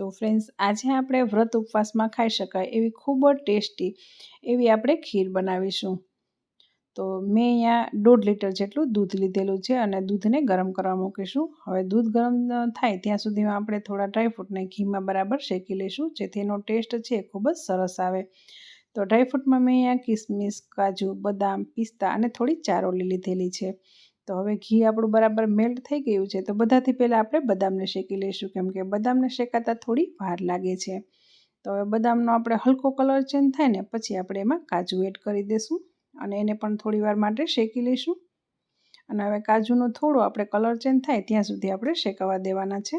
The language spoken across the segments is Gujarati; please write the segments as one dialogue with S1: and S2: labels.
S1: તો ફ્રેન્ડ્સ આજે આપણે વ્રત ઉપવાસમાં ખાઈ શકાય એવી ખૂબ જ ટેસ્ટી એવી આપણે ખીર બનાવીશું. તો મેં અહીંયા દોઢ લીટર જેટલું દૂધ લીધેલું છે અને દૂધને ગરમ કરવા મૂકીશું. હવે દૂધ ગરમ થાય ત્યાં સુધીમાં આપણે થોડા ડ્રાયફ્રૂટને ઘીમાં બરાબર શેકી લઈશું, જેથી એનો ટેસ્ટ છે એ ખૂબ જ સરસ આવે. તો ડ્રાયફ્રૂટમાં મેં અહીંયા કિસમિસ, કાજુ, બદામ, પિસ્તા અને થોડી ચારોલી લીધેલી છે. તો હવે ઘી આપણું બરાબર મેલ્ટ થઈ ગયું છે, તો બધાથી પહેલાં આપણે બદામને શેકી લઈશું, કેમ કે બદામને શેકાતા થોડી વાર લાગે છે. તો હવે બદામનો આપણે હલકો કલર ચેન્જ થાય ને, પછી આપણે એમાં કાજુ એડ કરી દઈશું અને એને પણ થોડી વાર માટે શેકી લઈશું. અને હવે કાજુનો થોડો આપણે કલર ચેન્જ થાય ત્યાં સુધી આપણે શેકાવા દેવાના છે.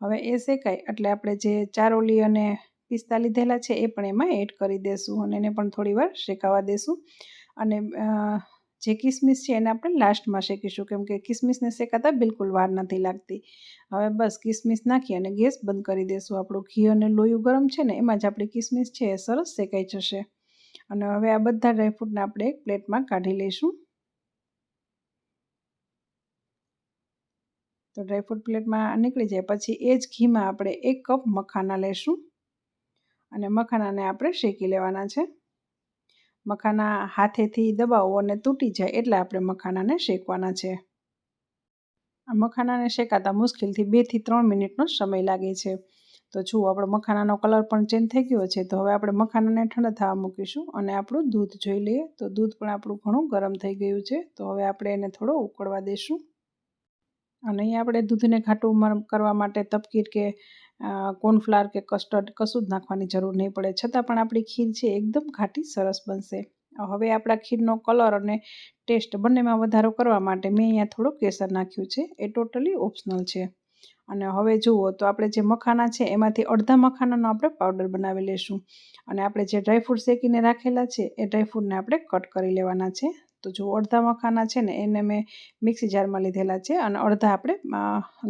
S1: હવે એ શેકાય, એટલે આપણે જે ચારોલી અને પિસ્તા લીધેલા છે એ પણ એમાં એડ કરી દઈશું અને એને પણ થોડી વાર શેકાવા દઈશું અને જે કિસમિસ છે એને આપણે લાસ્ટમાં શેકીશું. કેમ કે કિસમિસને શેકાતા બિલકુલ વાર નથી લાગતી. હવે બસ કિસમિસ નાખી અને ગેસ બંધ કરી દઈશું આપણું ઘી અને લોયું ગરમ છે ને, એમાં જ આપણી કિસમિસ છે એ સરસ શેકાઈ જશે. અને હવે આ બધા ડ્રાયફ્રૂટને આપણે એક પ્લેટમાં કાઢી લઈશું. તો ડ્રાયફ્રૂટ પ્લેટમાં નીકળી જાય. પછી એ જ ઘીમાં આપણે એક કપ મખાના લઈશું અને મખાનાને આપણે શેકી લેવાના છે. મખાના હાથેથી દબાવો અને તૂટી જાય એટલે આપણે મખાનાને શેકવાના છે. આ મખાનાને શેકાતા મુશ્કેલથી બેથી ત્રણ મિનિટનો સમય લાગે છે. તો જુઓ, આપણો મખાનાનો કલર પણ ચેન્જ થઈ ગયો છે. તો હવે આપણે મખાનાને ઠંડા થવા મૂકીશું અને આપણું દૂધ જોઈ લઈએ. તો દૂધ પણ આપણું ઘણું ગરમ થઈ ગયું છે. તો હવે આપણે એને થોડો ઉકળવા દઈશું અને અહીં આપણે દૂધને ઘાટું કરવા માટે તપકીર કે કોર્નફ્લાર કે કસ્ટર્ડ કશું જ નાખવાની જરૂર નહીં પડે. છતાં પણ આપણી ખીર છે એકદમ ઘાટી સરસ બનશે. હવે આપણા ખીરનો કલર અને ટેસ્ટ બંનેમાં વધારો કરવા માટે મેં અહીંયા થોડું કેસર નાખ્યું છે. એ ટોટલી ઓપ્શનલ છે. અને હવે જુઓ તો આપણે જે મખાના છે એમાંથી અડધા મખાનાનો આપણે પાવડર બનાવી લઈશું અને આપણે જે ડ્રાયફ્રૂટ શેકીને રાખેલા છે એ ડ્રાયફ્રૂટને આપણે કટ કરી લેવાના છે. તો જો અડધા મખાના છે ને, એને મેં મિક્સી જારમાં લીધેલા છે અને અડધા આપણે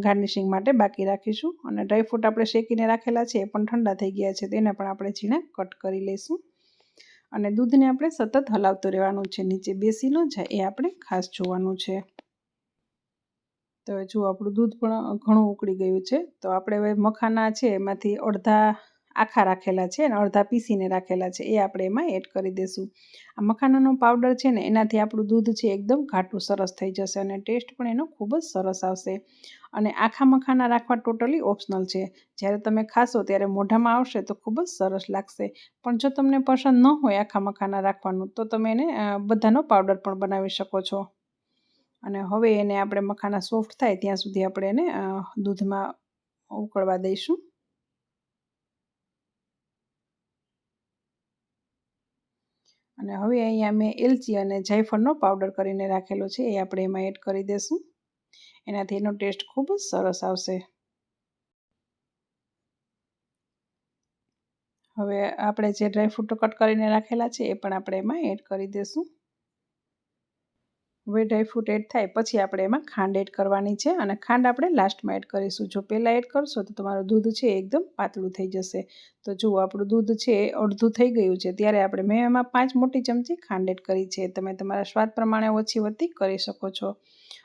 S1: ગાર્નિશિંગ માટે બાકી રાખીશું. અને ડ્રાયફ્રૂટ આપણે શેકીને રાખેલા છે, એ પણ ઠંડા થઈ ગયા છે તેને પણ આપણે ઝીણા કટ કરી લઈશું. અને દૂધને આપણે સતત હલાવતું રહેવાનું છે, નીચે બેસી ન જાય એ આપણે ખાસ જોવાનું છે. તો જો આપણું દૂધ પણ ઘણું ઉકળી ગયું છે, તો આપણે હવે મખાના છે, એમાંથી અડધા આખા રાખેલા છે અને અડધા પીસીને રાખેલા છે. એ આપણે એમાં એડ કરી દઈશું આ મખાનાનો પાવડર છે ને, એનાથી આપણું દૂધ છે એકદમ ઘાટું સરસ થઈ જશે અને ટેસ્ટ પણ એનો ખૂબ જ સરસ આવશે. અને આખા મખાના રાખવા ટોટલી ઓપ્શનલ છે. જ્યારે તમે ખાશો ત્યારે મોઢામાં આવશે તો ખૂબ જ સરસ લાગશે. પણ જો તમને પસંદ ન હોય આખા મખાના રાખવાનું, તો તમે એને બધાનો પાવડર પણ બનાવી શકો છો. અને હવે એને આપણે મખાના સોફ્ટ થાય ત્યાં સુધી આપણે એને દૂધમાં ઉકળવા દઈશું. અને હવે અહીંયા મેં એલચી અને જાયફળનો પાવડર કરીને રાખેલો છે, એ આપણે એમાં એડ કરી દઈશું એનાથી એનો ટેસ્ટ ખૂબ જ સરસ આવશે. હવે આપણે જે ડ્રાયફ્રૂટો કટ કરીને રાખેલા છે, એ પણ આપણે એમાં એડ કરી દઈશું હવે ડ્રાયફ્રૂટ એડ થાય, પછી આપણે એમાં ખાંડ એડ કરવાની છે અને ખાંડ આપણે લાસ્ટમાં એડ કરીશું. જો પહેલાં એડ કરશો તો તમારું દૂધ છે એકદમ પાતળું થઈ જશે. તો જુઓ, આપણું દૂધ છે અડધું થઈ ગયું છે. ત્યારે આપણે મેં એમાં પાંચ મોટી ચમચી ખાંડ એડ કરી છે. તમે તમારા સ્વાદ પ્રમાણે ઓછી વધતી કરી શકો છો.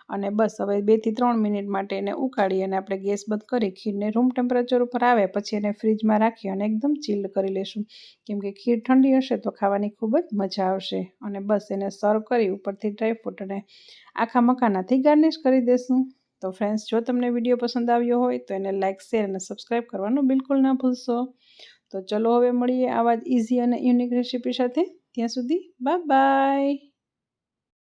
S1: અને બસ, હવે બેથી ત્રણ મિનિટ માટે એને ઉકાળી અને આપણે ગેસ બંધ કરી ખીરને રૂમ ટેમ્પરેચર ઉપર આવે, પછી એને ફ્રીજમાં રાખી અને એકદમ ચીલ્ડ કરી લેશું. કેમ કે ખીર ઠંડી હશે તો ખાવાની ખૂબ જ મજા આવશે. અને બસ, એને સર્વ કરી ઉપરથી ડ્રાયફ્રૂટ અને આખા મકાનાથી ગાર્નિશ કરી દેશું. તો ફ્રેન્ડ્સ જો તમને વીડિયો પસંદ આવ્યો હોય, તો એને લાઇક શેર અને સબસ્ક્રાઈબ કરવાનું બિલકુલ ના ભૂલશો. તો ચલો હવે મળીએ આવા જ ઇઝી અને યુનિક રેસીપી સાથે. ત્યાં સુધી બાય બાય